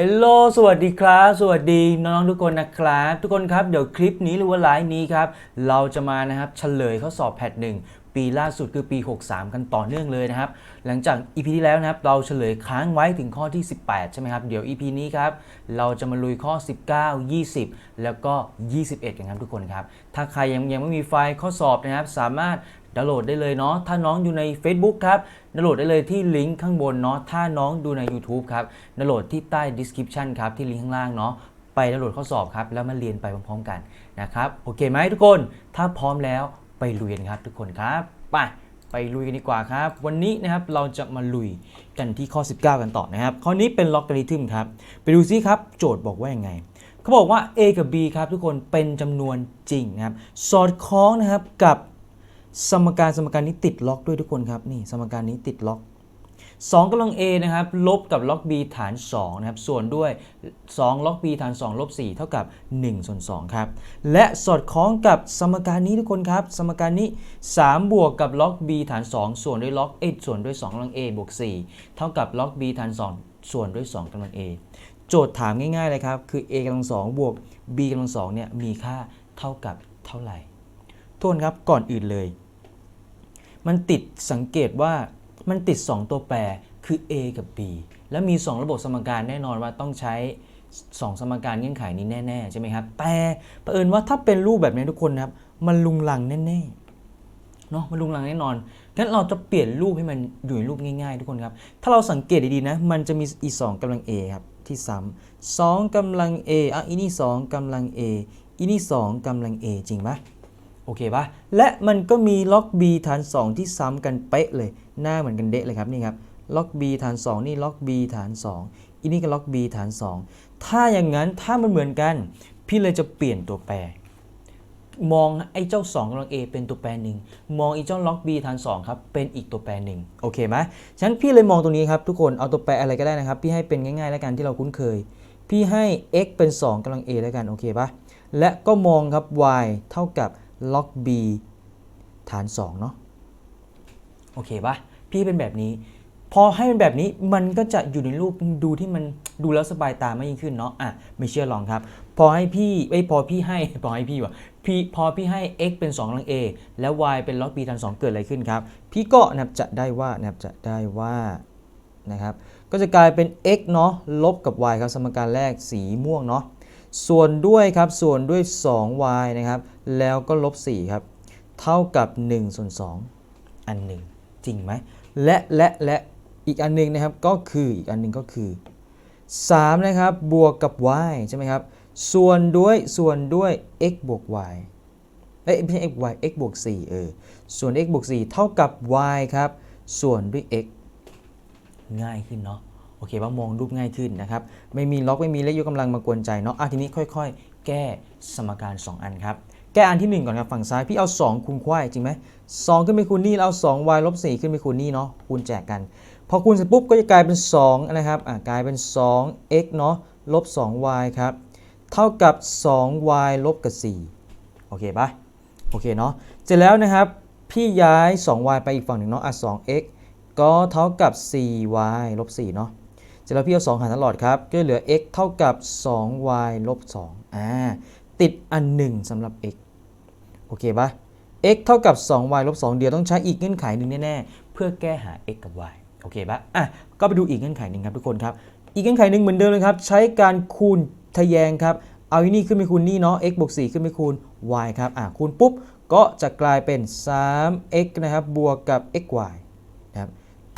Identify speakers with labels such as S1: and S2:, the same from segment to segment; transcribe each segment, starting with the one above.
S1: ฮลโลสวัสดีครับ สวัสดีน้องๆทุกคนนะครับ ทุกคนครับ เดี๋ยวคลิปนี้หรือว่าไลฟ์นี้ครับ เราจะมานะครับเฉลยข้อสอบแพทหนึ่งปีล่าสุดคือปี 63 กันต่อเนื่องเลยนะครับ หลังจาก EP ที่แล้วนะครับ เราเฉลยค้างไว้ถึงข้อที่ 18 ใช่ไหมครับ เดี๋ยว EP นี้ครับ เราจะมาลุยข้อ 19 20 แล้วก็ 21 กันครับทุกคนครับ ถ้าใครยังยังไม่มีไฟล์ข้อสอบนะครับ สามารถดาวน์โหลดได้เลยเนาะถ้าน้องอยู่ใน Facebook ครับดาวน์โหลดได้เลยที่ลิงก์ข้างบนเนาะถ้าน้องดูใน YouTube ครับดาวน์โหลดที่ใต้ description ครับที่ลิงก์ข้างล่างเนาะไปดาวน์โหลดข้อสอบครับแล้วมาเรียนไปพร้อมๆกันนะครับโอเคไหมทุกคนถ้าพร้อมแล้วไปลุยกันครับทุกคนครับไปไปลุยกันดีกว่าครับ วันนี้นะครับเราจะมาลุยกันที่ข้อ 19 กันต่อนะครับ ข้อนี้เป็นล็อกกริทึมครับ ไปดูซิครับ โจทย์บอกว่ายังไง เขาบอกว่า A กับ B ครับทุกคนเป็นจำนวนจริงนะครับ สอดคล้องนะครับกับ สมการสมการนี้ติดล็อกด้วยทุกคนครับนี่สมการนี้ติดล็อก2กำลัง a นะครับลบกับล็อก b ฐาน2นะครับส่วนด้วย2ล็อก b ฐาน2ลบ4เท่ากับ1ส่วน2ครับและสอดคล้องกับสมการนี้ทุกคนครับ สมการนี้ 3 บวกกับล็อก b ฐาน 2 ส่วนด้วยล็อก a ส่วนด้วย2กำลัง a บวก4เท่ากับล็อก b ฐาน 2 ส่วนด้วย2กำลัง a โจทย์ถามง่ายๆเลยครับคือ a กำลัง2บวก b กำลัง2เนี่ยมีค่าเท่ากับเท่าไหร่ ทุกคนครับก่อนอื่นเลย มันติดสังเกตว่ามันติด 2 ตัวแปรคือ A กับ B แล้วมี 2 ระบบสมการแน่นอนว่าต้องใช้ 2 สมการเงื่อนไขนี้แน่ๆใช่ไหมครับ แต่เผอิญว่าถ้าเป็นรูปแบบนี้ทุกคนนะครับ มันลุงลังแน่ๆเนาะมันลุงลังแน่นอนงั้นเราจะเปลี่ยนรูปให้มันอยู่ในรูปง่ายๆ ทุกคนครับ ถ้าเราสังเกตดีๆนะ มันจะมีอีสองกำลัง A ครับที่ซ้ำสองกำลัง A อะอีนี่สองกำลัง A อีนี่สองกำลัง A จริงปะ โอเคปะและมันก็มีล็อก b ฐาน 2 ที่ซ้ำกันเป๊ะเลย หน้าเหมือนกันเดะเลยครับนี่ครับล็อก b ฐาน 2 นี่ล็อก b ฐาน 2อันนี้ก็ล็อก b ฐาน 2 ถ้าอย่างนั้นถ้ามันเหมือนกัน พี่เลยจะเปลี่ยนตัวแปร มองไอ้เจ้า2กำลัง a เป็นตัวแปรหนึ่งมองไอ้เจ้าล็อก b ฐาน 2 ครับเป็นอีกตัวแปรหนึ่งโอเคไหมฉะนั้นพี่เลยมองตรงนี้ครับทุกคนเอาตัวแปรอะไรก็ได้นะครับ พี่ให้เป็นง่ายๆแล้วกันที่เราคุ้นเคย พี่ให้ x เป็น 2กำลัง a แล้วกันโอเคปะและก็มองครับ y เท่ากับ ล็อก b ฐาน 2 เนาะโอเคปะพี่เป็นแบบนี้ พอให้เป็นแบบนี้มันก็จะอยู่ในรูปดูที่มันดูแล้วสบายตามากยิ่งขึ้นเนาะอะไม่เชื่อลองครับ พอให้พี่ไอ้พอพี่ให้พอให้พี่วะพี่พอพี่ให้ x เป็น2กำลัง a แล้ว y เป็นล็อก b ฐาน 2 เกิดอะไรขึ้นครับ พี่ก็นับจะได้ว่านับจะได้ว่านะครับก็จะกลายเป็น x เนาะลบกับ y ครับสมการแรกสีม่วงเนาะ ส่วนด้วยครับส่วนด้วย 2y นะครับแล้วก็ลบ4ครับเท่ากับ1ส่วน2อันหนึ่งจริงไหมและและและอีกอันหนึงนะครับก็คืออีกอันหนึงก็คือ3นะครับบวกกับ y ใช่ไหมครับส่วนด้วยส่วนด้วย x บวก y เอ้ยไม่ใช่ x y x บวก4เออส่วน x บวก4เท่ากับ y ครับส่วนด้วย x ง่ายขึ้นเนาะ โอเคว่ามองรูปง่ายขึ้นนะครับ ไม่มีล็อกไม่มีเลขยกกำลังมากวนใจเนาะอะทีนี้ค่อยๆ แก้สมการ 2 อันครับ แก้อันที่ 1 ก่อนครับฝั่งซ้าย พี่เอา 2 คูณควายจริงไหม2ขึ้นไปคูณนี่แล้วเอา 2y ลบ4ขึ้นไปคูณนี่เนาะคูณแจกกัน พอคูณเสร็จปุ๊บก็จะกลายเป็น2นะครับอะกลายเป็น 2x เนาะลบ 2y ครับเท่ากับ 2y ลบกับ4โอเคปะโอเคเนาะเสร็จแล้วนะครับพี่ย้าย 2y ไปอีกฝั่งหนึ่งเนาะอะ 2x ก็เท่ากับ 4y ลบ4เนาะ สร็จแล้วพี่เอา2หารตลอดครับก็เหลือ x เท่ากับ 2y ลบ2อ่าติดอันหนึ่งสำหรับ x โอเคปะ x เท่ากับ 2y ลบ2เดี๋ยวต้องใช้อีกเงื่อนไขหนึ่งแน่ๆ เพื่อแก้หา x กับ y โอเคปะอะก็ไปดูอีกเงื่อนไขหนึ่งครับทุกคนครับ อีกเงื่อนไขหนึ่งเหมือนเดิมเลยครับ ใช้การคูณทะแยงครับ เอาอันนี้ขึ้นไปคูณนี่เนาะ x บวก4ขึ้นไปคูณ y ครับอะคูณปุ๊บก็จะกลายเป็น 3x นะครับบวกกับ xy นะครับ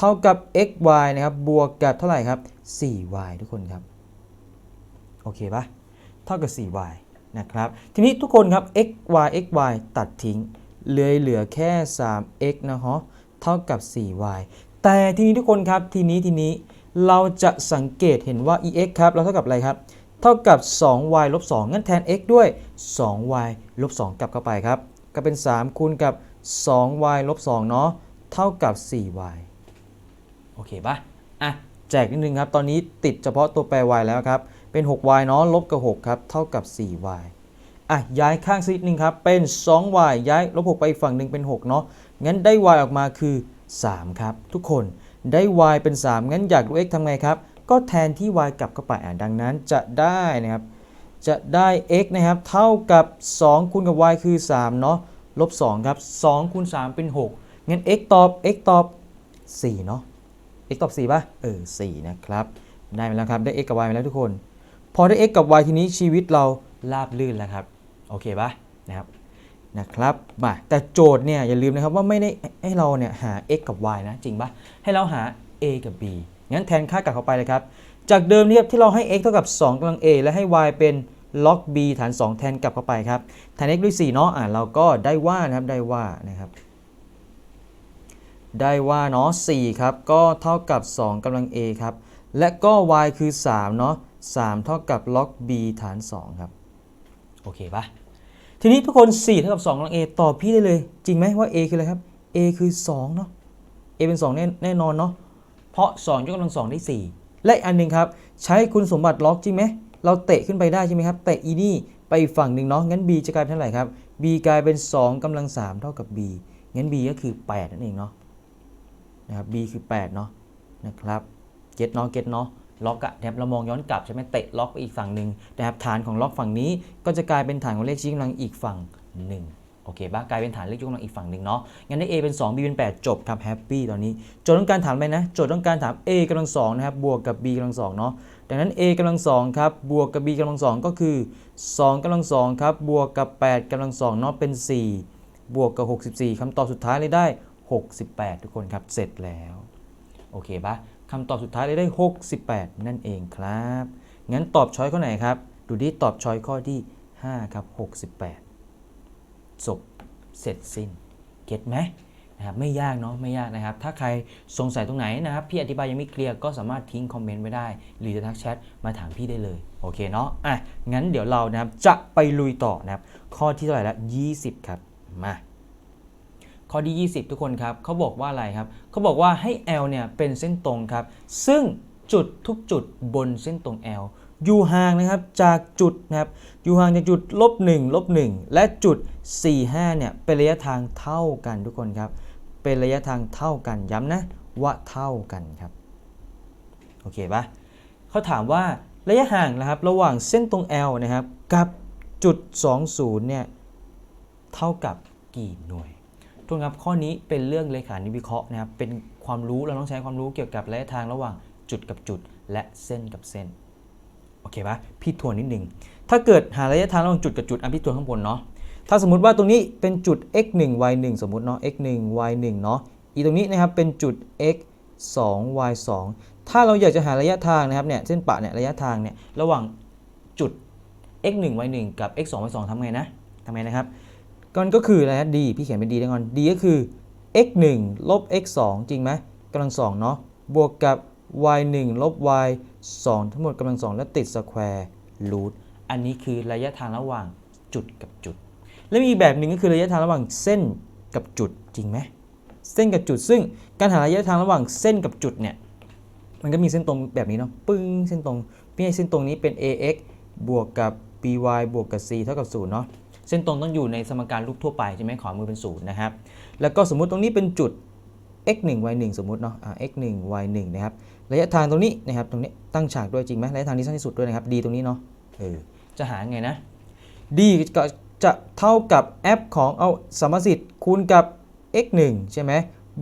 S1: เท่ากับ xy นะครับบวกกับเท่าไหร่ครับ 4y ทุกคนครับโอเคปะเท่ากับ 4y นะครับทีนี้ทุกคนครับ xy xy ตัดทิ้งเหลือเหลือแค่ 3x นะฮะเท่ากับ 4y แต่ทีนี้ทุกคนครับทีนี้ทีนี้เราจะสังเกตเห็นว่า ex ครับเราเท่ากับอะไรครับ เท่ากับ 2y ลบ2งั้นแทน x ด้วย 2y ลบ2กลับเข้าไปครับ ก็เป็น 3 คูณกับ 2y ลบ2เนาะเท่ากับ 4y อเคปะอะแจกนิดนึงครับ ตอนนี้ติดเฉพาะตัวแปร y แล้วครับ เป็น 6y เนาะลบกับ 6 ครับ เท่ากับ 4y อะย้ายข้างสักนิดนึงครับ เป็น 2y ย้ายลบ 6 ไปอีกฝั่งหนึ่งเป็น 6 เนาะงั้นได้ y ออกมาคือ 3 ครับ ทุกคนได้ y เป็น 3 งั้นอยากรู้ x ทำไงครับ ก็แทนที่ y กลับเข้าไปอ่าดังนั้นจะได้นะครับ จะได้ x นะครับ เท่ากับ 2คูณกับ y คือ 3 เนาะลบ 2 ครับ2คูณ3เป็น 6 งั้น x ตอบ x ตอบ 4 เนาะ x ตอบ4ป่ะเออ4นะครับ ได้มาแล้วครับ ได้ x กับ y มาแล้วทุกคน พอได้ x กับ y ทีนี้ชีวิตเราราบลื่นแล้วครับ โอเคป่ะนะครับนะครับมาแต่โจทย์เนี่ยอย่าลืมนะครับว่าไม่ได้ให้เราเนี่ยหา x กับ y นะจริงป่ะให้เราหา a กับ b งั้นแทนค่ากลับเข้าไปเลยครับ จากเดิมเนี่ยที่เราให้ x เท่ากับ2กำลัง a และให้ y เป็น log b ฐาน 2 แทนกลับเข้าไปครับแทน x ด้วย4เนาะอ่าเราก็ได้ว่านะครับได้ว่านะครับ ได้ว่าเนาะ4ครับก็เท่ากับ 2กำลัง a ครับ และก็ y คือ 3 เนาะ3เท่ากับ log b ฐาน 2 ครับ โอเคปะทีนี้ทุกคน 4 เท่ากับ 2กำลัง a ตอบพี่ได้เลย จริงไหมว่า a คืออะไรครับ a คือ 2 เนาะ a เป็น 2 แน่แน่นอนเนาะเพราะ 2 ยกกำลัง 2 ได้ 4 และอันหนึ่งครับ ใช้คุณสมบัติล็อกจริงไหมเราเตะขึ้นไปได้ใช่ไหมครับเตะอีนี่ไปอีกฝั่งหนึ่งเนาะงั้น b จะกลายเป็นเท่าไหร่ครับ b กลายเป็น 2กำลัง 3 เท่ากับ b งั้น b ก็คือ 8 นั่นเองเนาะ นะครับ b คือ 8 เนาะนะครับเก็ตเนาะเก็ตเนาะล็อกอะนะครับเรามองย้อนกลับใช่ไหมเตะล็อกไปอีกฝั่งหนึ่งนะครับฐานของล็อกฝั่งนี้ก็จะกลายเป็นฐานของเลขชี้กำลังอีกฝั่งหนึ่งโอเคป่ะกลายเป็นฐานเลขชี้กำลังอีกฝั่งหนึ่งเนาะงั้นได้ a เป็น 2 b เป็น 8 จบครับแฮปปี้ตอนนี้โจทย์ต้องการถามอะไรนะโจทย์ต้องการถาม a กำลังสองนะครับบวกกับ b กำลังสองเนาะดังนั้น a กำลังสองครับบวกกับ b กำลังสองก็คือ 2กำลังสองครับบวกกับ 8กำลังสองเนาะเป็น 4 บวกกับ 64คำตอบสุดท้ายเลยได้ 68 ทุกคนครับ เสร็จแล้ว โอเคปะคำตอบสุดท้ายเลยได้ 68 นั่นเองครับ งั้นตอบช้อยข้อไหนครับ ดูดิตอบช้อยข้อที่ 5 ครับ 68จบเสร็จสิ้น เก็ตไหมนะครับไม่ยากเนาะไม่ยากนะครับ ถ้าใครสงสัยตรงไหนนะครับ พี่อธิบายยังไม่เคลียร์ก็สามารถทิ้งคอมเมนต์ไว้ได้ หรือจะทักแชทมาถามพี่ได้เลย โอเคเนาะอะงั้นเดี๋ยวเรานะครับจะไปลุยต่อนะครับ ข้อที่เท่าไหร่ละ20 ครับ มา ข้อที่ 20 ทุกคนครับเขาบอกว่าอะไรครับเขาบอกว่าให้ L เนี่ยเป็นเส้นตรงครับ ซึ่งจุดทุกจุดบนเส้นตรง L อยู่ห่างนะครับจากจุดนะครับอยู่ห่างจากจุดลบ1ลบ1และจุด 45เนี่ยเป็นระยะทางเท่ากันทุกคนครับ เป็นระยะทางเท่ากันย้ำนะว่าเท่ากันครับโอเคปะเขาถามว่าระยะห่างนะครับระหว่างเส้นตรง L นะครับกับจุด 20เนี่ยเท่ากับกี่หน่วย ทุกคนครับข้อนี้เป็นเรื่องเลขานิวิเคราะห์นะครับเป็นความรู้เราต้องใช้ความรู้เกี่ยวกับระยะทางระหว่างจุดกับจุด และเส้นกับเส้นโอเคปะพี่ทวนนิดนึงถ้าเกิดหาระยะทางระหว่างจุดกับจุดอะพี่ทวนข้างบนเนาะถ้าสมมติว่าตรงนี้เป็นจุด x 1 y 1สมมติเนาะ x 1 y 1เนาะอีตรงนี้นะครับเป็นจุด x 2 y 2ถ้าเราอยากจะหาระยะทางนะครับเนี่ยเส้นปะเนี่ยระยะทางเนี่ยระหว่างจุด x 1 y 1กับ x 2 y 2ทำไงนะทำไงนะครับ ก็ก็คืออะไรนะ d พี่เขียนเป็น d ได้ก่อน d ก็คือ x 1ลบ x 2จริงไหมกำลังสองเนาะบวกกับ y 1ลบ y 2 ทั้งหมดกำลังสองและติดสแควร์รูทอันนี้คือระยะทางระหว่างจุดกับจุด และมีอีกแบบหนึ่งก็คือระยะทางระหว่างเส้นกับจุดจริงไหมเส้นกับจุด ซึ่งการหาระยะทางระหว่างเส้นกับจุดเนี่ยมันก็มีเส้นตรงแบบนี้เนาะปึ้งเส้นตรงพี่ให้เส้นตรงนี้เป็น ax บวกกับ by บวกกับ c เท่ากับ0เนาะ เส้นตรงต้องอยู่ในสมการรูปทั่วไปใช่ไหมขวามือเป็น0นย์นะครับ แล้วก็สมมุติตรงนี้เป็นจุด x 1 y 1สมมุติเนาะ x 1 y 1นะครับ ระยะทางตรงนี้นะครับ ตรงนี้ตั้งฉากด้วยจริงไหมระยะทางที่สั้นที่สุดด้วยนะครับ d ตรงนี้เนาะ เออ จะหาไงนะ d ก็จะเท่ากับ f ของเอาสมสิทธิ์คูณกับ x 1ใช่ไหม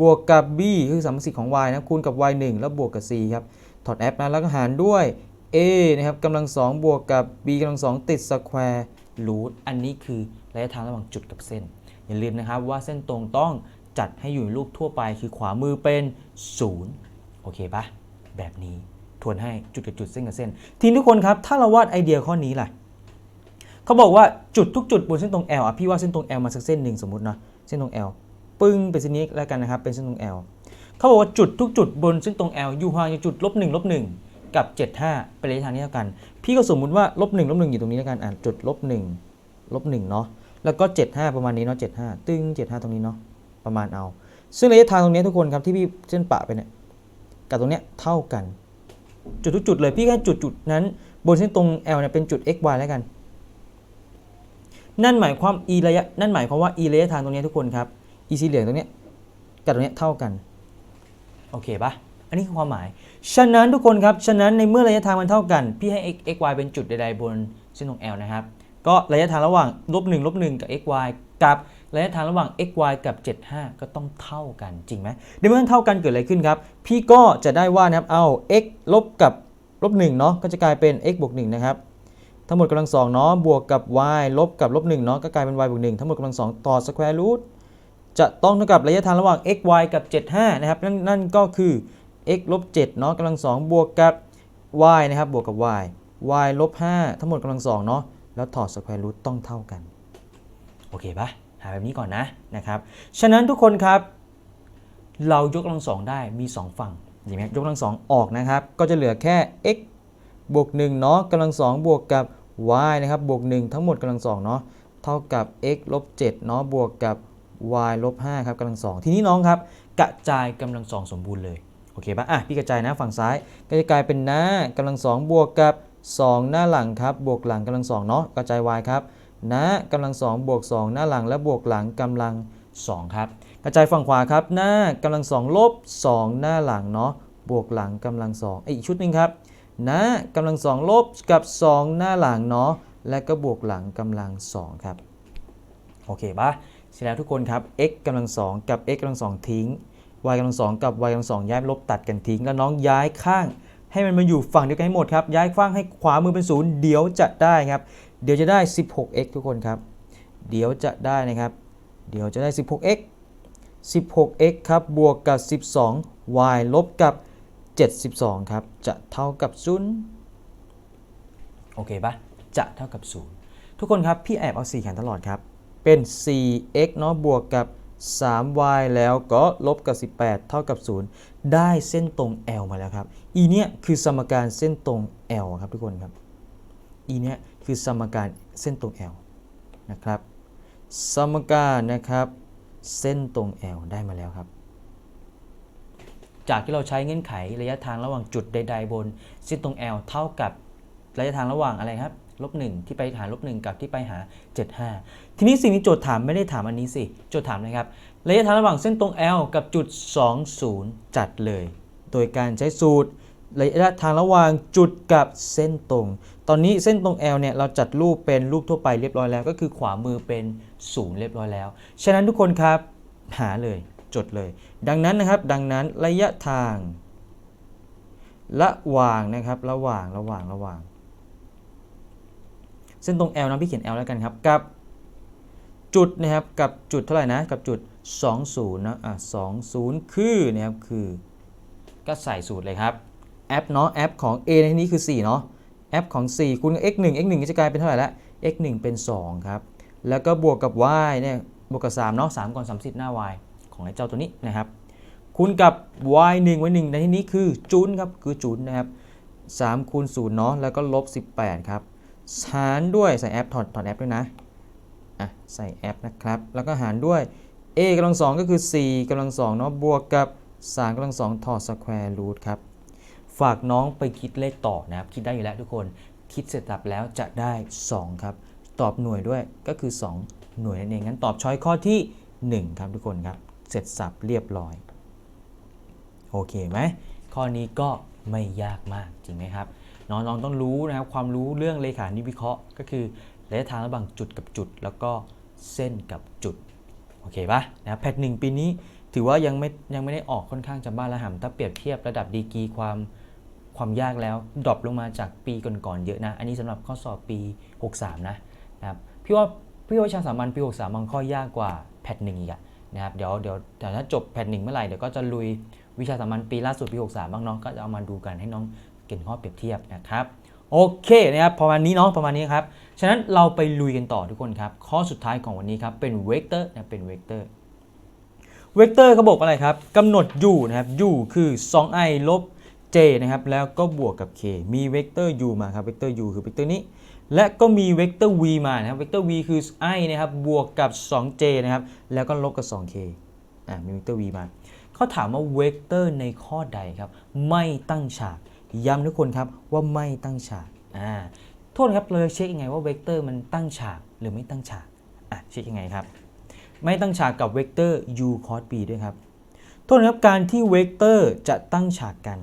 S1: บวกกับ b คือสมสิทธิ์ของ y นะ คูณกับ y 1แล้วบวกกับ c ครับ ถอด f นะ แล้วก็หารด้วย a นะครับกำลังสองบวกกับ b กำลังสองติดสแควร์ รูทอันนี้คือระยะทางระหว่างจุดกับเส้น อย่าลืมนะครับว่าเส้นตรงต้องจัดให้อยู่ในรูปทั่วไปคือขวามือเป็น0โอเคปะแบบนี้ทวนให้จุดกับจุดเส้นกับเส้น ทีนี้ทุกคนครับ ถ้าเราวาดไอเดียข้อนี้ล่ะเขาบอกว่าจุดทุกจุดบนเส้นตรง L อะพี่ว่าเส้นตรง L มาสักเส้นหนึ่งสมมตินะเส้นตรง L ปึ้งเป็นเส้นนี้แล้วกันนะครับเป็นเส้นตรง L เขาบอกว่าจุดทุกจุดบนเส้นตรง L อยู่ห่างจากจุดลบหนึ่งลบหนึ่งกับ 75 เป็นระยะทางนี้เท่ากัน พี่ก็สมมุติว่าลบหนึ่งลบหนึ่งอยู่ตรงนี้แล้วกันอะจุดลบหนึ่งลบหนึ่งเนาะแล้วก็ 75 ประมาณนี้เนาะ75 ตึ้ง75 ตรงนี้เนาะประมาณเอา ซึ่งระยะทางตรงนี้ทุกคนครับที่พี่เส้นปะไปเนี่ยกับตรงเนี้ยเท่ากัน จุดทุกจุดเลยพี่แค่จุดจุดนั้น บนเส้นตรง L เนี่ยเป็นจุด x y แล้วกัน นั่นหมายความ e ระยะนั่นหมายความว่า e ระยะทางตรงนี้ทุกคนครับ e สีเหลืองตรงเนี้ยกับตรงเนี้ยเท่ากัน โอเคปะ อันนี้คือความหมาย ฉะนั้นทุกคนครับ ฉะนั้นในเมื่อระยะทางมันเท่ากัน พี่ให้ x x y เป็นจุดใดๆบนเส้นตรง L นะครับ ก็ระยะทางระหว่างลบ1ลบ1กับ x y กับระยะทางระหว่าง x y กับ 75 ก็ต้องเท่ากันจริงไหมในเมื่อเท่ากันเกิดอะไรขึ้นครับ พี่ก็จะได้ว่านะครับ เอา x ลบกับลบ1เนาะ ก็จะกลายเป็น x บวก1นะครับ ทั้งหมดกำลังสองเนาะ บวกกับ y ลบกับลบ1เนาะ ก็กลายเป็น y บวก1ทั้งหมดกำลังสองต่อ square root จะต้องเท่ากับระยะทางระหว่าง x y กับ 75 นะครับ นั่นนั่นก็คือ x ลบ7เนาะกำลังสองบวกกับ y นะครับบวกกับ y y ลบ5ทั้งหมดกำลังสองเนาะแล้วถอด square root ต้องเท่ากัน โอเคปะหาแบบนี้ก่อนนะนะครับ ฉะนั้นทุกคนครับ เรายกกำลังสองได้มี 2 ฝั่งเห็นไหมยกกำลังสองออกนะครับ ก็จะเหลือแค่ x บวก1เนาะกำลังสองบวกกับ y นะครับบวก 1 ทั้งหมดกำลังสองเนาะเท่ากับ x ลบ7เนาะบวกกับ y ลบ5ครับกำลังสองทีนี้น้องครับ กระจายกำลังสองสมบูรณ์เลย อเคปะอะพี่กระจายนะฝั่งซ้ายก็จะกลายเป็นหน้ากำลังสองบวกกับ 2 หน้าหลังครับบวกหลังกำลังสองเนาะกระจาย y ครับหน้ากำลังสองบวก 2 หน้าหลังและบวกหลังกำลังสองครับ กระจายฝั่งขวาครับหน้ากำลังสองลบ 2 หน้าหลังเนาะบวกหลังกำลังสองอีกชุดหนึ่งครับหน้ากำลังสองลบกับ 2 หน้าหลังเนาะและก็บวกหลังกำลังสองครับโอเคปะเสร็จแล้วทุกคนครับ x กำลังสองกับ x กำลังสองทิ้ง y กำลังสองกับ y กำลังสองย้ายลบตัดกันทิ้งแล้วน้องย้ายข้าง ให้มันมาอยู่ฝั่งเดียวกันให้หมดครับ ย้ายข้างให้ขวามือเป็นศูนย์เดี๋ยวจะได้ครับ เดี๋ยวจะได้ 16x ทุกคนครับ เดี๋ยวจะได้นะครับ เดี๋ยวจะได้ 16x 16x ครับบวกกับ 12y ลบกับ 72 ครับ จะเท่ากับ0โอเคปะจะเท่ากับ 0 ทุกคนครับ พี่แอบเอา 4 แขนตลอดครับ เป็น 4x เนาะบวกกับ 3y แล้วก็ลบกับ 18 เท่ากับ 0 ได้เส้นตรง L มาแล้วครับ อีเนี้ยคือสมการเส้นตรง L ครับทุกคนครับ อีเนี้ยคือสมการเส้นตรง L นะครับ สมการนะครับ เส้นตรง L ได้มาแล้วครับ จากที่เราใช้เงื่อนไขระยะทางระหว่างจุดใด ๆ บนเส้นตรง L เท่ากับระยะทางระหว่างอะไรครับ ลบหนึ่งที่ไปหาลบหนึ่งกับที่ไปหา 75 ทีนี้สิ่งที่โจทย์ถามไม่ได้ถามอันนี้สิ โจทย์ถามนะครับ ระยะทางระหว่างเส้นตรง L กับจุด 20 จัดเลย โดยการใช้สูตรระยะทางระหว่างจุดกับเส้นตรง ตอนนี้เส้นตรง L เนี่ยเราจัดรูปเป็นรูปทั่วไปเรียบร้อยแล้ว ก็คือขวามือเป็นศูนย์เรียบร้อยแล้ว ฉะนั้นทุกคนครับหาเลยจดเลย ดังนั้นนะครับดังนั้นระยะทางระหว่างนะครับระหว่างระหว่างระหว่าง เส้นตรง L นะพี่เขียน L แล้วกันครับ กับจุดนะครับ กับจุดเท่าไหร่นะ กับจุด 20นะ อะ20 คือนะครับ คือ ก็ใส่สูตรเลยครับ แอปเนาะ แอปของ A ในที่นี้คือ 4 เนาะ แอปของ 4 คูณกับ x 1 x 1ก็จะกลายเป็นเท่าไหร่ละ x 1เป็น 2 ครับ แล้วก็บวกกับ y เนี่ย บวกกับ 3 เนาะ3ก่อน30 หน้า y ของไอ้เจ้าตัวนี้นะครับ คูณกับ y 1 y 1ในที่นี้คือจูนครับ คือจูนนะครับ3คูณ0เนาะ แล้วก็ลบ18 ครับ หารด้วยใส่แอปถอดถอดแอปด้วยนะอะใส่แอปนะครับ แล้วก็หารด้วย a กำลังสองก็คือ 4กำลังสองเนาะบวกกับ 3กำลังสองถอดสแควร์รูทครับฝากน้องไปคิดเลขต่อนะครับ คิดได้อยู่แล้วทุกคนคิดเสร็จสับแล้วจะได้ 2 ครับ ตอบหน่วยด้วยก็คือ 2 หน่วยนั่นเองงั้นตอบช้อยข้อที่ 1 ครับทุกคนครับ เสร็จสับเรียบร้อย โอเคไหมข้อนี้ก็ไม่ยากมากจริงไหมครับ น้องๆต้องรู้นะครับความรู้เรื่องเลขานิวิเคราะห์ ก็คือระยะทางระหว่างจุดกับจุด แล้วก็เส้นกับจุดโอเคปะนะครับแพทหนึ่งปีนี้ถือว่ายังไม่ยังไม่ได้ออกค่อนข้างจะบ้าระห่ำถ้าเปรียบเทียบระดับดีกรีความความยากแล้วดรอปลงมาจากปีก่อนๆเยอะนะ อันนี้สำหรับข้อสอบปี 63 นะนะครับพี่ว่าพี่ว่าวิชาสามัญปี 63บางข้อยากกว่าแพทหนึ่งอีกอะนะครับเดี๋ยวเดี๋ยวแต่ถ้าจบแพทหนึ่งเมื่อไหร่เดี๋ยวก็จะลุยวิชาสามัญปีล่าสุดปี 63 บ้างเน้องก็จะเอามาดูกันให้น้อง เก่งข้อเปรียบเทียบนะครับโอเคนะครับประมาณนี้เนาะประมาณนี้ครับฉะนั้นเราไปลุยกันต่อทุกคนครับ ข้อสุดท้ายของวันนี้ครับเป็นเวกเตอร์นะเป็นเวกเตอร์เวกเตอร์เขาบอกอะไรครับกำหนด u นะครับ u คือ 2i ลบ j นะครับแล้วก็บวกกับ k มีเวกเตอร์ u มาครับเวกเตอร์ u คือเวกเตอร์นี้ และก็มีเวกเตอร์ v มานะครับเวกเตอร์ v คือ i นะครับบวกกับ 2j นะครับแล้วก็ลบกับ 2k อ่ามีเวกเตอร์ v มาเขาถามว่าเวกเตอร์ในข้อใดครับไม่ตั้งฉาก ย้ำทุกคนครับว่าไม่ตั้งฉากอ่าโทษครับเราจะเช็คยังไงว่าเวกเตอร์มันตั้งฉากหรือไม่ตั้งฉากอะเช็คยังไงครับ ไม่ตั้งฉากกับเวกเตอร์ u cos b ด้วยครับโทษนะครับการที่เวกเตอร์จะตั้งฉากกัน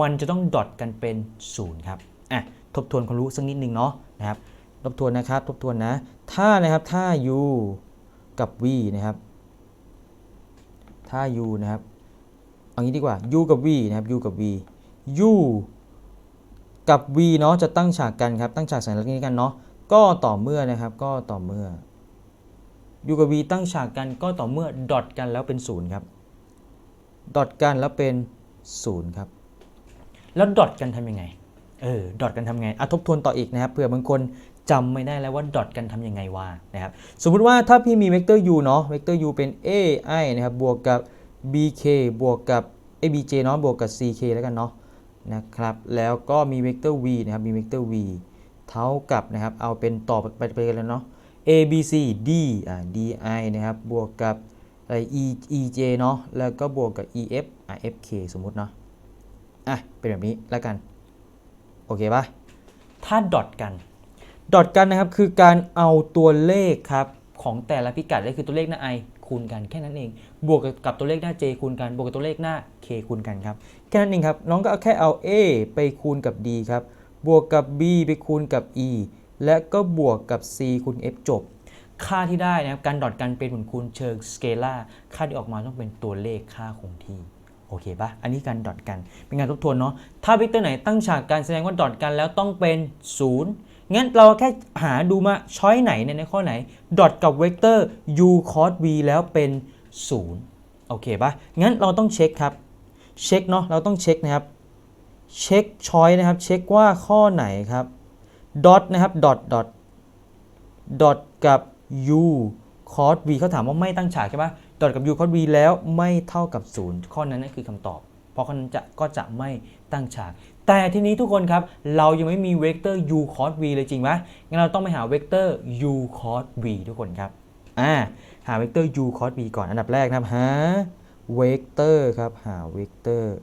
S1: มันจะต้องดอทกันเป็นศูนย์ครับอะทบทวนความรู้สักนิดนึงเนาะนะครับทบทวนนะครับทบทวนนะถ้านะครับถ้า u กับ v นะครับถ้า u นะครับเอางี้ดีกว่า u กับ v นะครับ u กับ v u กับ v เนาะจะตั้งฉากกันครับตั้งฉากสัญลักษณ์นี้กันเนาะก็ต่อเมื่อนะครับก็ต่อเมื่อ u กับ v ตั้งฉากกันก็ต่อเมื่อดอทกันแล้วเป็นศูนย์ครับดอทกันแล้วเป็นศูนย์ครับแล้วดอทกันทำยังไงเออดอทกันทำไงอะทบทวนต่ออีกนะครับเผื่อบางคนจำไม่ได้แล้วว่าดอทกันทำยังไงวะนะครับสมมุติว่าถ้าพี่มีเวกเตอร์ u เนาะเวกเตอร์ u เป็น a i นะครับบวกกับ bk บวกกับ a bj เนาะบวกกับ ck แล้วกันเนาะ นะครับ แล้วก็มีเวกเตอร์ v นะครับ มีเวกเตอร์ v เท่ากับนะครับ เอาเป็นต่อไปไปกันแล้วเนาะ a b c d อ่า di นะครับ บวกกับอะไร e ej เนาะ แล้วก็บวกกับ ef อ่า fk สมมุติเนาะ อะ เป็นแบบนี้แล้วกัน โอเคปะถ้าดอทกัน ดอทกันนะครับ คือการเอาตัวเลขครับ ของแต่ละพิกัดก็คือตัวเลขหน้า i คูณกันแค่นั้นเอง บวกกับตัวเลขหน้า j คูณกัน บวกกับตัวเลขหน้า k คูณกันครับแค่นั้นเองครับน้องก็แค่เอา a ไปคูณกับ d ครับบวกกับ b ไปคูณกับ e และก็บวกกับ c คูณ f จบ ค่าที่ได้นะครับการดอทกันเป็นผลคูณเชิงสเกลาร์ค่าที่ออกมาต้องเป็นตัวเลขค่าคงที่โอเคปะอันนี้การดอทกัน เป็นการทบทวนเนาะ ถ้าเวกเตอร์ไหนตั้งฉากการแสดงว่าดอทกันแล้วต้องเป็น 0 งั้นเราแค่หาดูมาช้อยไหนเนี่ยในข้อไหนดอทกับเวกเตอร์ u cos v แล้วเป็น 0 โอเคปะงั้นเราต้องเช็คครับ เช็คเนาะ เราต้องเช็คนะครับ เช็คช้อยนะครับ เช็คว่าข้อไหนครับดอทนะครับดอทดอทดอทกับ u cos v เขาถามว่าไม่ตั้งฉากใช่ปะดอทกับ u cos v แล้วไม่เท่ากับ 0 ข้อนั้นนั่นคือคำตอบ เพราะข้อนั้นจะก็จะไม่ตั้งฉาก แต่ทีนี้ทุกคนครับ เรายังไม่มีเวกเตอร์ u cos v เลยจริงไหมงั้นเราต้องไปหาเวกเตอร์ u cos v ทุกคนครับอ่าหาเวกเตอร์ u cos v ก่อนอันดับแรกนะครับหาเวกเตอร์ครับหาเวกเตอร์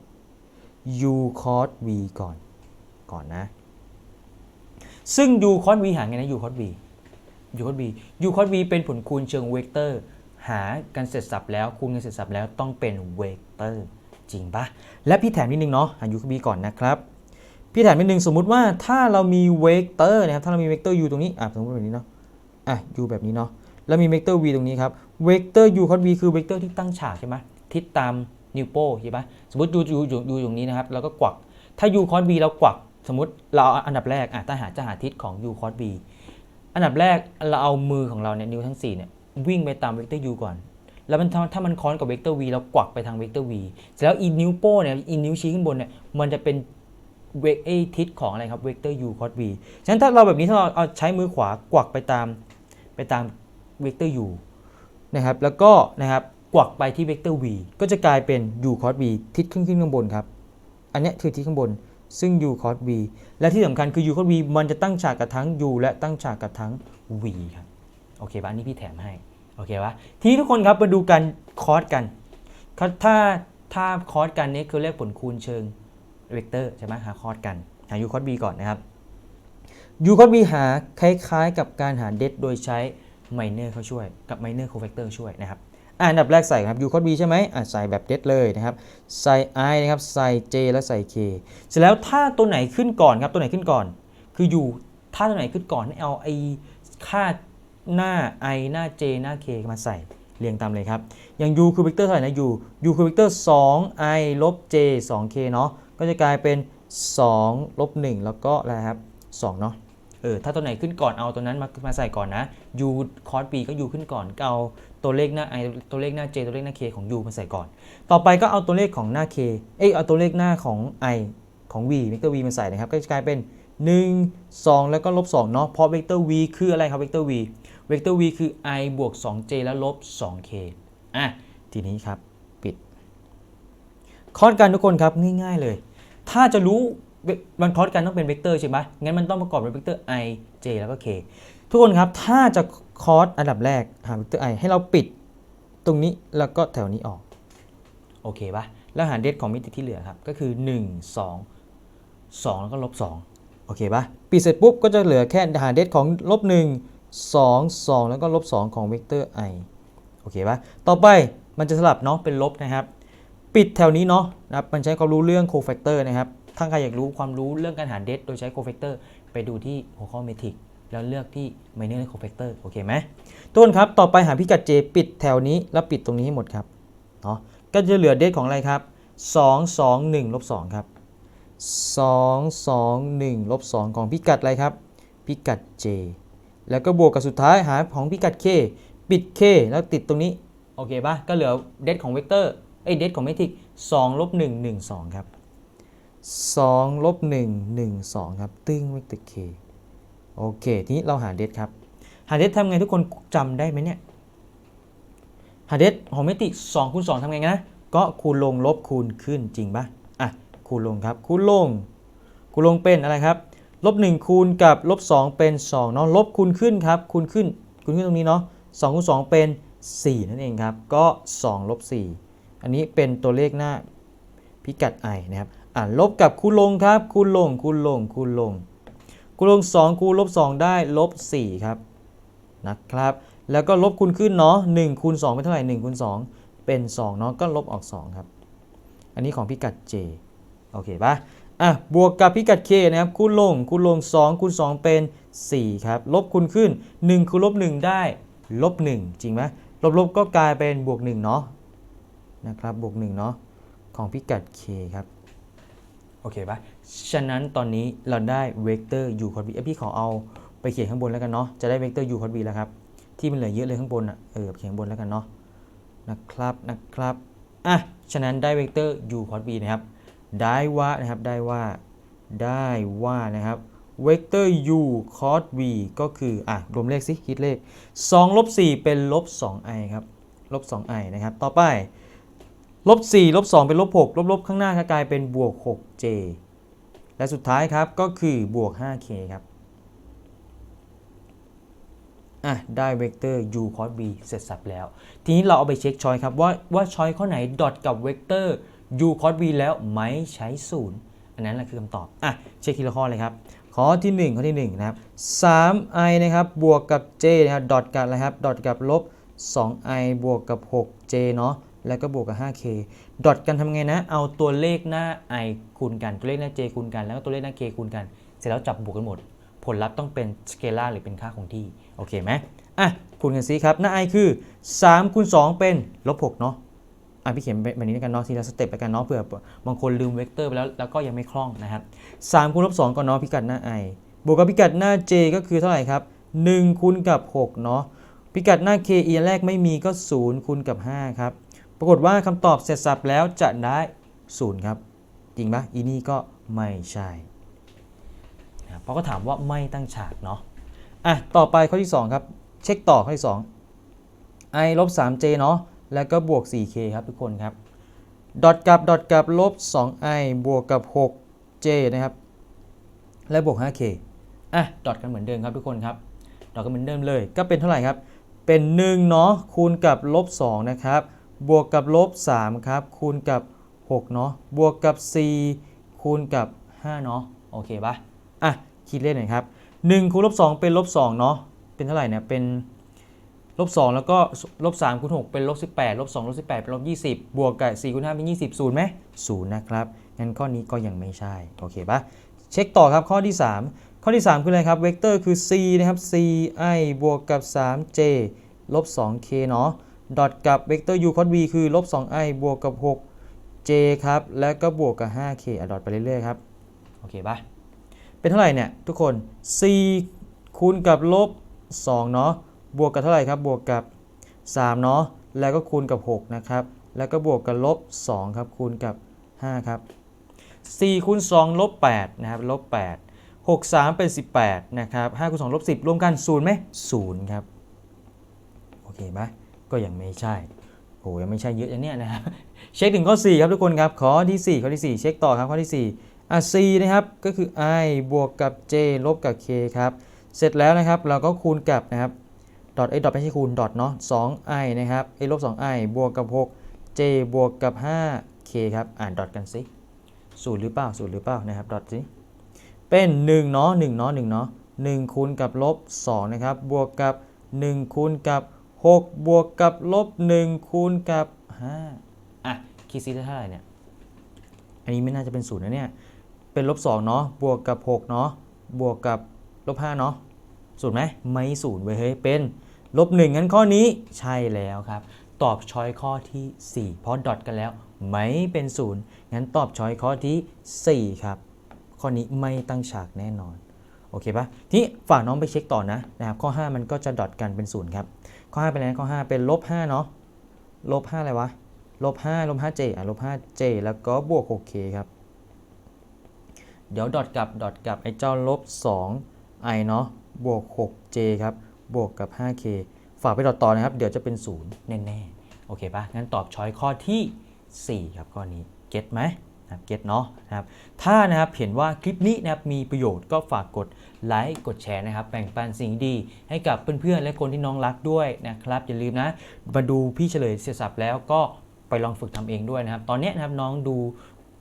S1: u cos v ก่อนก่อนนะ ซึ่ง u cos v หาไงนะ u cos v u cos v u cos v เป็นผลคูณเชิงเวกเตอร์หากันเสร็จสับแล้วคูณกันเสร็จสับแล้วต้องเป็นเวกเตอร์จริงปะและพี่แถมนิดนึงเนาะหา u cos v ก่อนนะครับ พี่แถมนิดนึงสมมุติว่าถ้าเรามีเวกเตอร์นะครับถ้าเรามีเวกเตอร์ u ตรงนี้อะสมมติแบบนี้เนาะอะ u แบบนี้เนาะแล้วมีเวกเตอร์ v ตรงนี้ครับเวกเตอร์ u cos v คือเวกเตอร์ที่ตั้งฉากใช่ไหมทิศตามนิ้วโป้ใช่ปะสมมติ u u u u ตรงนี้นะครับแล้วก็กวักถ้า u cos v เรากวักสมมติเราอันดับแรกอะถ้าหาจะหาทิศของ u cos v อันดับแรกเราเอามือของเราเนี่ยนิ้วทั้ง4เนี่ยวิ่งไปตามเวกเตอร์ u ก่อน แล้วมันถ้ามันค้อนกับเวกเตอร์ v เรากวักไปทางเวกเตอร์ v เสร็จแล้วอีนิ้วโป้เนี่ยอีนิ้วชี้ขึ้นบนเนี่ยมันจะเป็น เวกเอทิศของอะไรครับเวกเตอร์ u cos v ฉะนั้นถ้าเราแบบนี้ถ้าเราเอาใช้มือขวากวักไปตามไปตามเวกเตอร์ u นะครับแล้วก็นะครับกวักไปที่เวกเตอร์ v ก็จะกลายเป็น u cos v ทิศขึ้นขึ้นข้างบนครับ อันนี้คือทิศข้างบน ซึ่ง u cos v และที่สำคัญคือ u cos v มันจะตั้งฉากกับทั้ง u และตั้งฉากกับทั้ง v ครับโอเคป่ะอันนี้พี่แถมให้โอเคป่ะทีนี้ทุกคนครับมาดูการคอสกัน ถ้าถ้าคอสกันนี้คือเรียกผลคูณเชิง เวกเตอร์ใช่ไหมหาคอสกัน หา u cos v ก่อนนะครับ u cos v หาคล้ายๆ กับการหาเดดโดยใช้ไมเนอร์เขาช่วยกับ minor cofactor ช่วยนะครับอันดับแรกใส่ครับ u cos v ใช่ไหมอะใส่แบบเดดเลยนะครับ ใส่ i นะครับ ใส่ j แล้วใส่ k เสร็จแล้วถ้าตัวไหนขึ้นก่อนครับ ตัวไหนขึ้นก่อน คือ u ถ้าตัวไหนขึ้นก่อนให้เอาไอค่าหน้า i หน้า j หน้า k มาใส่เรียงตามเลยครับ อย่าง u คือเวกเตอร์เท่าไหร่นะ u u คือเวกเตอร์ 2i ลบ j 2k เนาะ ก็จะกลายเป็น2ลบ1แล้วก็อะไรครับ2เนาะเออถ้าตัวไหนขึ้นก่อนเอาตัวนั้นมามาใส่ก่อนนะ u cos b ก็ u ขึ้นก่อนก็เอาตัวเลขหน้า i ตัวเลขหน้า j ตัวเลขหน้า k ของ u มาใส่ก่อน ต่อไปก็เอาตัวเลขของหน้า k เอ้ยเอาตัวเลขหน้าของ i ของ v เวกเตอร์ v มาใส่นะครับ ก็จะกลายเป็น 1 2 แล้วก็ลบ2เนาะเพราะเวกเตอร์ v คืออะไรครับเวกเตอร์ v เวกเตอร์ v คือ i บวก 2j แล้วลบ 2k อะทีนี้ครับ ปิด คอร์สกันทุกคนครับง่าย ๆเลย ถ้าจะรู้มันคอร์สกันต้องเป็นเวกเตอร์ใช่ไหมงั้นมันต้องประกอบด้วยเวกเตอร์ i j แล้วก็ k ทุกคนครับ ถ้าจะคอร์สอันดับแรกหาเวกเตอร์ i ให้เราปิดตรงนี้แล้วก็แถวนี้ออก โอเคปะแล้วหาเดทของมิติที่เหลือครับ ก็คือ 1 2 2 แล้วก็ลบ2โอเคปะปิดเสร็จปุ๊บก็จะเหลือแค่หาเดทของลบ1 2 2 แล้วก็ลบ2ของเวกเตอร์ i โอเคปะต่อไปมันจะสลับเนาะเป็นลบนะครับ ปิดแถวนี้เนาะนะครับมันใช้ความรู้เรื่องโคแฟกเตอร์นะครับ ถ้าใครอยากรู้ความรู้เรื่องการหาเดทโดยใช้โคแฟกเตอร์ไปดูที่หัวข้อเมทริกแล้วเลือกที่ minor c o f a c t o r โอเคไหมต้นครับต่อไปหาพิกัด J ปิดแถวนี้แล้วปิดตรงนี้ให้หมดครับเนาะก็จะเหลือเดทของอะไรครับ 2 2 1ลบ2ครับ 2 2 1ลบ2ของพิกัดอะไรครับ พิกัด J แล้วก็บวกกับสุดท้ายหาของพิกัด K ปิด K แล้วติดตรงนี้ โอเคปะก็เหลือเดทของเวกเตอร์ เอ้ยเดทของเมทริก2ลบ1 1 2 ครับ2ลบ1 1 2 ครับ ตึ้งเวกเตอร์ K โอเค ทีนี้เราหาเดทครับ หาเดททำไงทุกคนจำได้ไหมเนี่ย หาเดทของเมตริก2คูณ2ทำไงนะ ก็คูณลงลบคูณขึ้นจริงปะอะ คูณลงครับ คูณลง คูณลงเป็นอะไรครับลบ1คูณกับลบ2เป็น2เนาะ ลบคูณขึ้นครับ คูณขึ้น คูณขึ้นตรงนี้เนาะ2คูณ2เป็น 4 นั่นเองครับ ก็2ลบ4 อันนี้เป็นตัวเลขหน้าพิกัด i นะครับอะลบกับคูณลงครับ คูณลง คูณลง คูณลง คูณลง 2 คูณลบ 2 ได้ลบ4ครับนะครับ แล้วก็ลบคูณขึ้นเนาะ1คูณ2เป็นเท่าไหร่1คูณ2เป็น2เนาะก็ลบออก 2 ครับ อันนี้ของพิกัด j โอเคปะอะบวกกับพิกัด k นะครับ คูณลง คูณลง 2 คูณ 2 เป็น 4 ครับ ลบคูณขึ้น 1 คูณลบ 1 ได้ลบ 1 จริงไหมลบลบก็กลายเป็นบวก 1 เนาะ นะครับบวก1เนาะของพิกัด k ครับโอเคปะฉะนั้นตอนนี้เราได้เวกเตอร์ u คอร์ v เอ้ยพี่ขอเอาไปเขียนข้างบนแล้วกันเนาะจะได้เวกเตอร์ u คอร์ v แล้วครับที่มันเหลือเยอะเลยข้างบนอะเออเขียนข้างบนแล้วกันเนาะนะครับนะครับอะฉะนั้นได้เวกเตอร์ u คอร์ v นะครับได้ว่านะครับได้ว่าได้ว่านะครับเวกเตอร์ u cos v ก็คือ อะ รวมเลขสิ คิดเลข2ลบ4เป็นลบ 2i ครับ ลบ 2i นะครับ ต่อไป ลบ4ลบ2เป็นลบ6ลบลบข้างหน้าก็กลายเป็นบวก 6j และสุดท้ายครับก็คือบวก 5k ครับอะได้เวกเตอร์ u cos b เสร็จสับแล้ว ทีนี้เราเอาไปเช็คชอยครับว่าว่าชอยข้อไหนดอทกับเวกเตอร์ u cos b แล้วไม่ใช้ศูนย์อันนั้นแหละคือคำตอบอะเช็คทีละข้อเลยครับข้อที่ 1 ข้อที่ 1 นะครับ 3i นะครับบวกกับ j นะครับดอทกับอะไรครับดอทกับลบ 2i บวกกับ 6j เนาะ แล้วก็บวกกับ 5k ดอทกันทำไงนะ เอาตัวเลขหน้า i คูณกัน ตัวเลขหน้า j คูณกัน แล้วก็ตัวเลขหน้า k คูณกัน เสร็จแล้วจับบวกกันหมด ผลลัพธ์ต้องเป็นสเกลาร์หรือเป็นค่าคงที่ โอเคไหมอะ คูณกันสิครับ หน้า i คือ3คูณ2เป็นลบ6เนาะ อะพี่เขียนแบบนี้แล้วกันเนาะทีละสเต็ปไปกันเนาะเผื่อบางคนลืมเวกเตอร์ไปแล้วแล้วก็ยังไม่คล่องนะครับ3คูณลบ2ก่อนเนาะพิกัดหน้า i บวกกับพิกัดหน้า j ก็คือเท่าไหร่ครับ1คูณกับ6เนาะพิกัดหน้า k อีอันแรกไม่มีก็0คูณกับ5ครับ ปรากฏว่าคำตอบเสร็จสับแล้วจะได้0ครับ จริงปะอีนี่ก็ไม่ใช่นะเพราะก็ถามว่าไม่ตั้งฉากเนาะอะต่อไปข้อที่ 2 ครับ เช็คต่อข้อที่ 2 i ลบ 3j เนาะแล้วก็บวก 4k ครับทุกคนครับดอทกับดอทกับลบ 2i บวกกับ 6j นะครับ และบวก 5k อะดอทกันเหมือนเดิมครับทุกคนครับดอทกันเหมือนเดิมเลย ก็เป็นเท่าไหร่ครับ เป็น1เนาะคูณกับลบ2นะครับ บวกกับลบ3ครับคูณกับ6เนาะบวกกับ 4 คูณกับ5เนาะโอเคปะอะคิดเลขหน่อยครับ1คูณลบ2เป็นลบ2เนาะเป็นเท่าไหร่เนี่ยเป็นลบ2แล้วก็ลบ3คูณ6เป็นลบ18ลบ2ลบ18เป็นลบ20 บวกกับ4คูณ5เป็น20ศูนย์ไหมศูนย์นะครับงั้นข้อนี้ก็ยังไม่ใช่โอเคปะเช็คต่อครับข้อที่ 3 ข้อที่ 3 คืออะไรครับเวกเตอร์คือ c นะครับ c i บวกกับ 3j ลบ 2k เนาะ ดอทกับเวกเตอร์ u cos v คือลบ 2i บวกกับ 6j ครับ แล้วก็บวกกับ 5k อดอทไปเรื่อยๆครับ โอเคปะเป็นเท่าไหร่เนี่ย ทุกคน c คูณกับลบ 2 เนาะบวกกับเท่าไหร่ครับ บวกกับ 3 เนาะแล้วก็คูณกับ 6 นะครับ แล้วก็บวกกับลบ 2 ครับ คูณกับ 5 ครับ 4 คูณ 2 ลบ 8 นะครับ ลบ 8 6 3 เป็น 18 นะครับ 5 คูณ 2 ลบ 10 รวมกัน 0ไหม0ครับ โอเคไหม ก็ยังไม่ใช่โอ้ยังไม่ใช่เยอะอย่างเนี้ยนะครับเช็คถึงข้อ 4 ครับทุกคนครับ ข้อที่ 4 ข้อที่ 4 เช็คต่อครับข้อที่ 4 อะ c นะครับ ก็คือ i บวกกับ j ลบกับ k ครับ เสร็จแล้วนะครับ เราก็คูณกับนะครับดอทไอ้ดอทไม่ใช่คูณดอทเนาะ2 i นะครับไอลบ2 i บวกกับ 6 j บวกกับ 5 k ครับ อ่านดอทกันสิศูนย์หรือเปล่าศูนย์หรือเปล่านะครับดอทสิเป็น1เนาะ1เนาะ1เนาะ1คูณกับลบ2นะครับ บวกกับ 1คูณกับ 6 บวกกับลบ 1 คูณกับ 5 อะ คิดซิได้เท่าไหร่เนี่ย อันนี้ไม่น่าจะเป็นศูนย์นะเนี่ย เป็นลบสองเนาะ บวกกับหกเนาะ บวกกับลบห้าเนาะศูนย์ไหมไม่ศูนย์เว้ยเฮ้ย เป็นลบหนึ่งงั้นข้อนี้ใช่แล้วครับ ตอบช้อยข้อที่ 4 เพราะดอทกันแล้ว ไม่เป็นศูนย์งั้นตอบช้อยข้อที่ 4 ครับ ข้อนี้ไม่ตั้งฉากแน่นอน โอเคปะทีนี้ฝากน้องไปเช็คต่อนะนะครับข้อ 5 มันก็จะดอทกันเป็นศูนย์ครับ ข้อ5เป็นอะไรข้อ 5 เป็นลบ5เนาะลบ5อะไรวะลบ5ลบ 5j อะลบ 5j แล้วก็บวก 6k ครับ เดี๋ยวดอทกับดอทกับไอ้เจ้าลบ 2 i เนาะบวก 6j ครับ บวกกับ 5k ฝากไปดอทต่อนะครับ เดี๋ยวจะเป็น 0 แน่ ๆ โอเคปะงั้นตอบช้อยข้อที่ 4 ครับข้อนี้ เก็ตไหม นะครับเก็ตเนาะนะครับถ้านะครับเห็นว่าคลิปนี้นะครับมีประโยชน์ก็ฝากกดไลค์กดแชร์นะครับแบ่งปันสิ่งดี ให้กับเพื่อนๆ และคนที่น้องรักด้วยนะครับ อย่าลืมนะมาดูพี่เฉลยเสียสับแล้วก็ไปลองฝึกทำเองด้วยนะครับ ตอนนี้นะครับน้องดู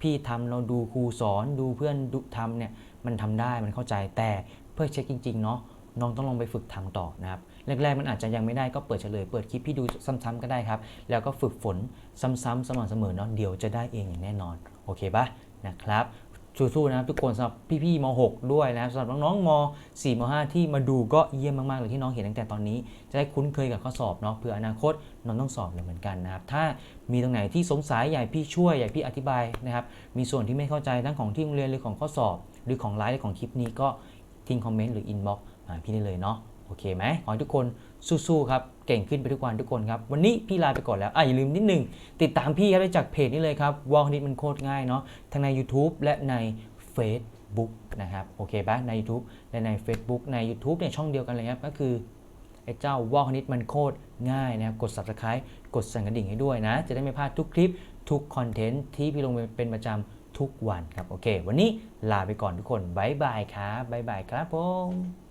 S1: พี่ทำเราดูครูสอนดูเพื่อนดูทำเนี่ยมันทำได้มันเข้าใจแต่เพื่อเช็คจริงๆเนาะน้องต้องลองไปฝึกทำต่อนะครับแรกๆมันอาจจะยังไม่ได้ก็เปิดเฉลยเปิดคลิปพี่ดูซ้ำๆก็ได้ครับ แล้วก็ฝึกฝนซ้ำๆสม่ำเสมอเนาะเดี๋ยวจะได้เองอย่างแน่นอน โอเคปะนะครับสู้ๆนะครับทุกคนสำหรับพี่ๆม .6 ด้วยนะครับสำหรับน้องๆม .4 ม .5 ที่มาดูก็เยี่ยมมากๆเลยที่น้องเห็นตั้งแต่ตอนนี้ จะได้คุ้นเคยกับข้อสอบเนาะเผื่ออนาคตน้องต้องสอบเลยเหมือนกันนะครับถ้ามีตรงไหนที่สงสัยอยากให้พี่ช่วยอยากให้พี่อธิบายนะครับมีส่วนที่ไม่เข้าใจทั้งของที่โรงเรียนหรือของข้อสอบ หรือของไลฟ์หรือของคลิปนี้ก็ทิ้งคอมเมนต์หรืออินบ็อกซ์มาพี่ได้เลยเนาะ โอเคไหมขอให้ทุกคนสู้ๆครับ เก่งขึ้นไปทุกวันทุกคนครับ วันนี้พี่ลาไปก่อนแล้วอะอย่าลืมนิดนึง ติดตามพี่ครับได้จากเพจนี้เลยครับวอลนิดมันโคตรง่ายเนาะทั้งใน YouTube และใน Facebook นะครับโอเคปะใน YouTube และใน Facebook ใน YouTube เนี่ยช่องเดียวกันเลยครับก็คือไอ้เจ้าวอลคณิตมันโคตรง่ายนะครับกด subscribe กดสั่นกระดิ่งให้ด้วยนะ จะได้ไม่พลาดทุกคลิปทุกคอนเทนต์ที่พี่ลงเป็นประจำทุกวันครับโอเค วันนี้ลาไปก่อนทุกคนบายบายครับบายบายครับผม